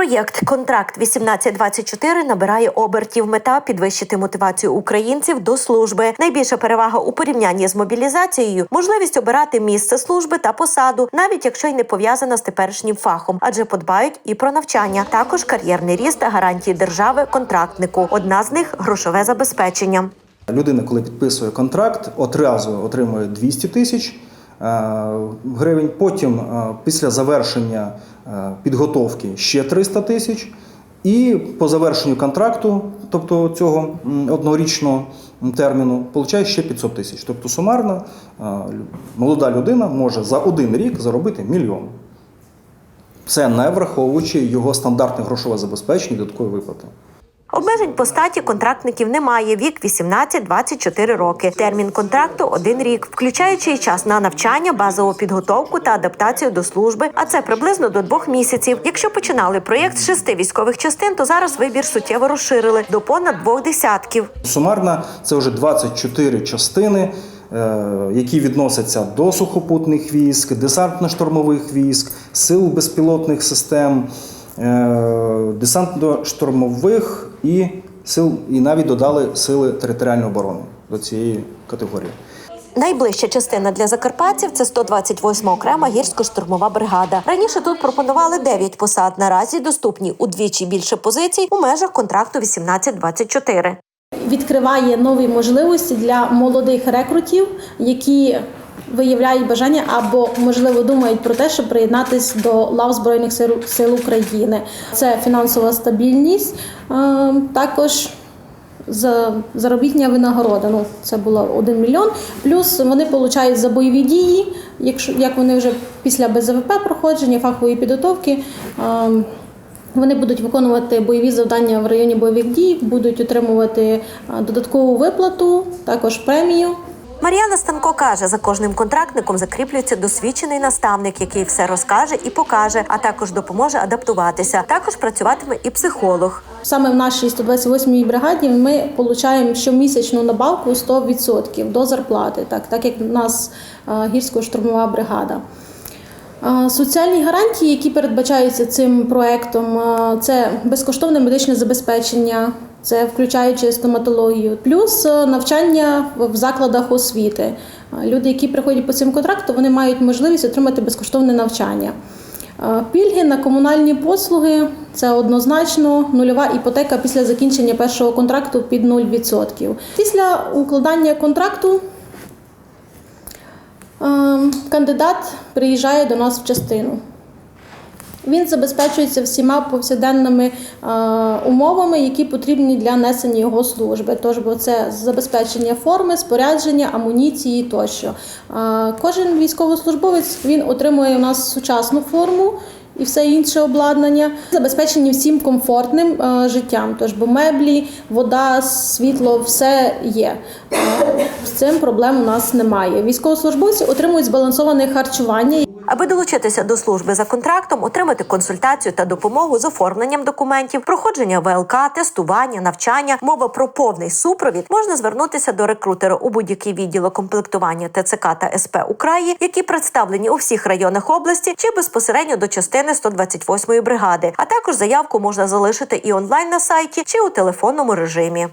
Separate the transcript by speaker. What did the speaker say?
Speaker 1: Проєкт Контракт 1824 набирає обертів. Мета підвищити мотивацію українців до служби. Найбільша перевага у порівнянні з мобілізацією можливість обирати місце служби та посаду, навіть якщо й не пов'язана з теперішнім фахом, адже подбають і про навчання. Також кар'єрний ріст та гарантії держави контрактнику. Одна з них грошове забезпечення.
Speaker 2: Людина, коли підписує контракт, одразу отримує 200 тисяч е, гривень. Потім, е, після завершення підготовки, ще 300 тисяч. І по завершенню контракту, тобто цього однорічного терміну, получає ще 500 тисяч. Тобто сумарно е, молода людина може за один рік заробити мільйон. Це не враховуючи його стандартне грошове забезпечення і додаткові виплати.
Speaker 1: Обмежень по статі контрактників немає. Вік 18-24 роки. Термін контракту один рік, включаючи і час на навчання, базову підготовку та адаптацію до служби. А це приблизно до двох місяців. Якщо починали проєкт з шести військових частин, то зараз вибір суттєво розширили до понад двох десятків.
Speaker 2: Сумарно це вже 24 частини, е, які відносяться до сухопутних військ, десантно-штурмових військ, сил безпілотних систем, е, десантно-штурмових і сил, і навіть додали сили територіальної оборони до цієї категорії.
Speaker 1: Найближча частина для закарпатців це 128 окрема гірсько-штурмова бригада. Раніше тут пропонували 9 посад. Наразі доступні удвічі більше позицій у межах контракту 18-24.
Speaker 3: відкриває нові можливості для молодих рекрутів, які виявляють бажання або можливо думають про те, щоб приєднатись до лав збройних сил, України. Це фінансова стабільність, е, також за заробітня винагорода. Ну це було 1 мільйон. Плюс вони отримують за бойові дії, якщо як вони вже після БЗВП проходження фахової підготовки. е, вони будуть виконувати бойові завдання в районі бойових дій, будуть отримувати додаткову виплату, також премію.
Speaker 1: Мар'яна Станко каже, за кожним контрактником закріплюється досвідчений наставник, який все розкаже і покаже, а також допоможе адаптуватися. Також працюватиме і психолог.
Speaker 3: Саме в нашій 128-й бригаді ми отримуємо щомісячну надбавку 100% до зарплати, так, так як в нас гірсько-штурмова бригада. Соціальні гарантії, які передбачаються цим проектом, це безкоштовне медичне забезпечення, це включаючи стоматологію, плюс навчання в закладах освіти. Люди, які приходять по цим контракту, вони мають можливість отримати безкоштовне навчання. Пільги на комунальні послуги це однозначно нульова іпотека після закінчення першого контракту під 0%. Після укладання контракту Ем, Кандидат приїжджає до нас в частину. Він забезпечується всіма повсякденними е, умовами, які потрібні для несення його служби. Тож, бо це забезпечення форми, спорядження, амуніції тощо. Е, кожен військовослужбовець він отримує у нас сучасну форму. І все інше обладнання забезпечені всім комфортним е, життям. Тож, бо меблі, вода, світло, все є. Е, з цим проблем у нас немає. Військовослужбовці отримують збалансоване харчування.
Speaker 1: Аби долучитися до служби за контрактом, отримати консультацію та допомогу з оформленням документів, проходження ВЛК, тестування, навчання, мова про повний супровід, можна звернутися до рекрутера у будь-який відділок комплектування ТЦК та СП Украї, які представлені у всіх районах області, чи безпосередньо до частини 128-ї бригади. А також заявку можна залишити і онлайн на сайті, чи у телефонному режимі.